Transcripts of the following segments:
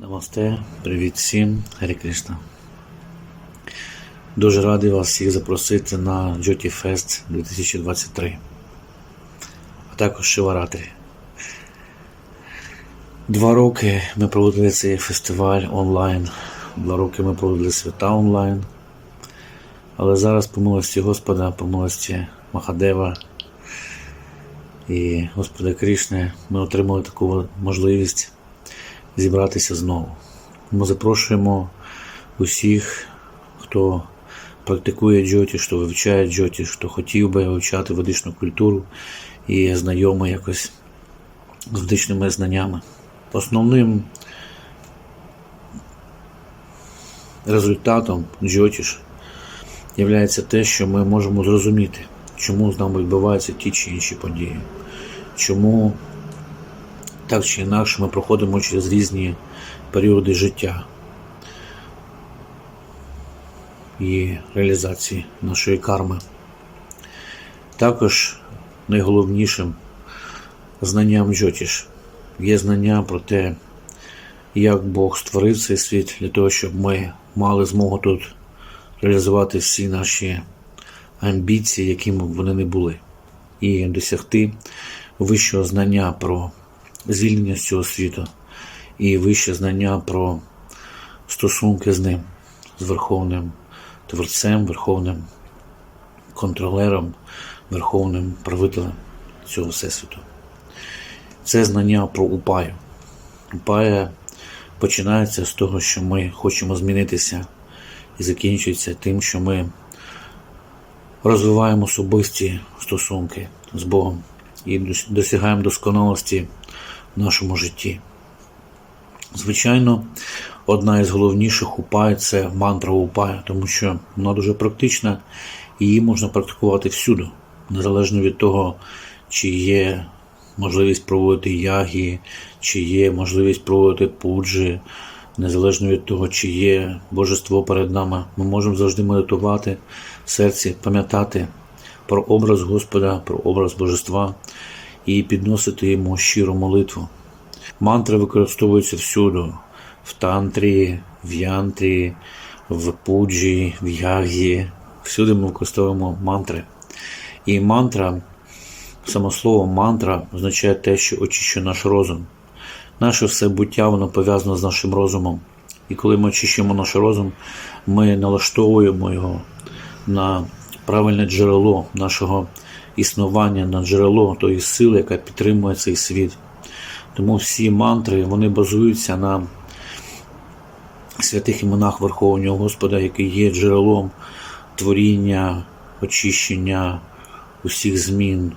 Намасте, привіт всім, Гарі Кришна. Дуже радий вас всіх запросити на Джоті Фест 2023, а також Шиваратрі. Два роки ми проводили цей фестиваль онлайн, два роки ми проводили свята онлайн. Але зараз, по милості Господа, по милості Махадева і Господа Кришни, ми отримали таку можливість зібратися знову. Ми запрошуємо усіх, хто практикує джоті, хто вивчає джоті, хто хотів би вивчати ведичну культуру і знайомий якось з ведичними знаннями. Основним результатом джотіш є те, що ми можемо зрозуміти, чому з нами відбуваються ті чи інші події, чому так чи інакше ми проходимо через різні періоди життя і реалізації нашої карми. Також найголовнішим знанням Джотіш є знання про те, як Бог створив цей світ для того, щоб ми мали змогу тут реалізувати всі наші амбіції, якими б вони не були, і досягти вищого знання про звільнення з цього світу і вище знання про стосунки з ним, з Верховним Творцем, Верховним контролером, Верховним правителем цього Всесвіту. Це знання про упаю. Упая починається з того, що ми хочемо змінитися, і закінчується тим, що ми розвиваємо особисті стосунки з Богом і досягаємо досконалості в нашому житті. Звичайно, одна із головніших упай це мантра упая, тому що вона дуже практична і її можна практикувати всюди, незалежно від того, чи є можливість проводити ягі, чи є можливість проводити пуджі, незалежно від того, чи є божество перед нами. Ми можемо завжди медитувати в серці, пам'ятати про образ Господа, про образ Божества і підносити йому щиру молитву. Мантри використовуються всюди: в тантрі, в янтрі, в пуджі, в ягі. Всюди ми використовуємо мантри. І мантра, само слово мантра означає те, що очищує наш розум. Наше все буття воно пов'язано з нашим розумом. І коли ми очищуємо наш розум, ми налаштовуємо його на правильне джерело нашого існування, на джерело тої сили, яка підтримує цей світ. Тому всі мантри вони базуються на святих іменах Верховного Господа, який є джерелом творіння, очищення усіх змін.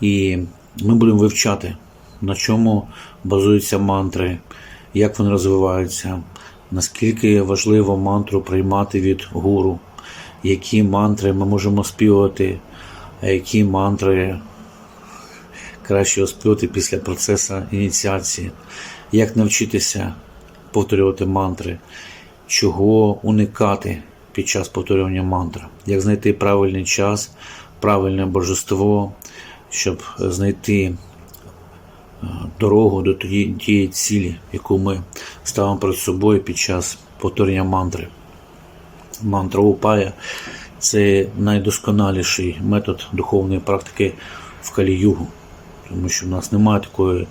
І ми будемо вивчати, на чому базуються мантри, як вони розвиваються, наскільки важливо мантру приймати від гуру, які мантри ми можемо співати, а які мантри краще оспівати після процесу ініціації, як навчитися повторювати мантри, чого уникати під час повторювання мантр, як знайти правильний час, правильне божество, щоб знайти е, дорогу до тієї цілі, яку ми ставимо перед собою під час повторення мантри. Мантра Упая це найдосконаліший метод духовної практики в Калі-Югу тому що в нас немає такої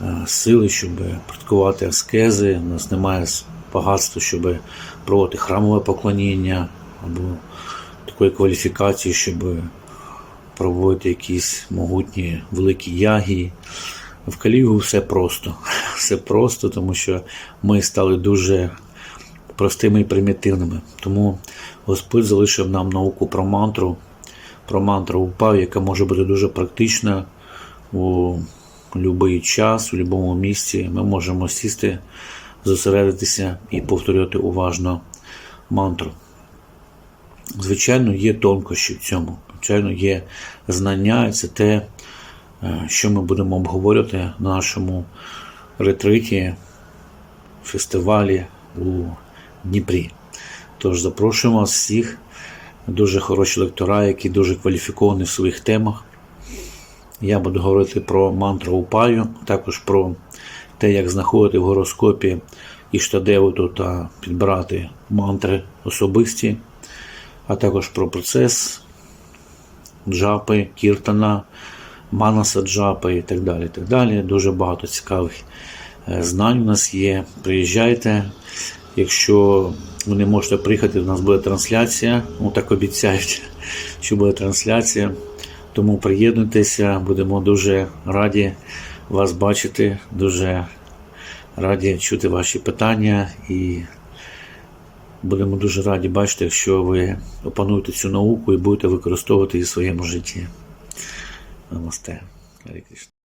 е, сили, щоб практикувати аскези, у нас немає багатства, щоб проводити храмове поклоніння або такої кваліфікації, щоб проводити якісь могутні великі ягі. В Калігу все просто. Все просто, тому що ми стали дуже простими і примітивними. Тому Господь залишив нам науку про мантру, про мантру упав, яка може бути дуже практична у будь-який час, у будь-якому місці ми можемо сісти, зосередитися і повторювати уважно мантру. Звичайно, є тонкощі в цьому. Звичайно, є знання, і це те, е, що ми будемо обговорювати на нашому ретриті, фестивалі у Дніпрі. Тож запрошуємо вас всіх, дуже хороші лектора, які дуже кваліфіковані в своїх темах. Я буду говорити про мантру Упаю, також про те, як знаходити в гороскопі Іштадеву та підбирати мантри особисті, а також про процес джапи, кіртана, манаса джапи і так далі. Так далі. Дуже багато цікавих е, знань у нас є. Приїжджайте. Якщо ви не можете приїхати, у нас буде трансляція. Ну, так обіцяють, що буде трансляція. Тому приєднуйтеся, будемо дуже раді вас бачити, дуже раді чути ваші питання і будемо дуже раді бачити, якщо ви опануєте цю науку і будете використовувати її в своєму житті. Намасте. Кришна.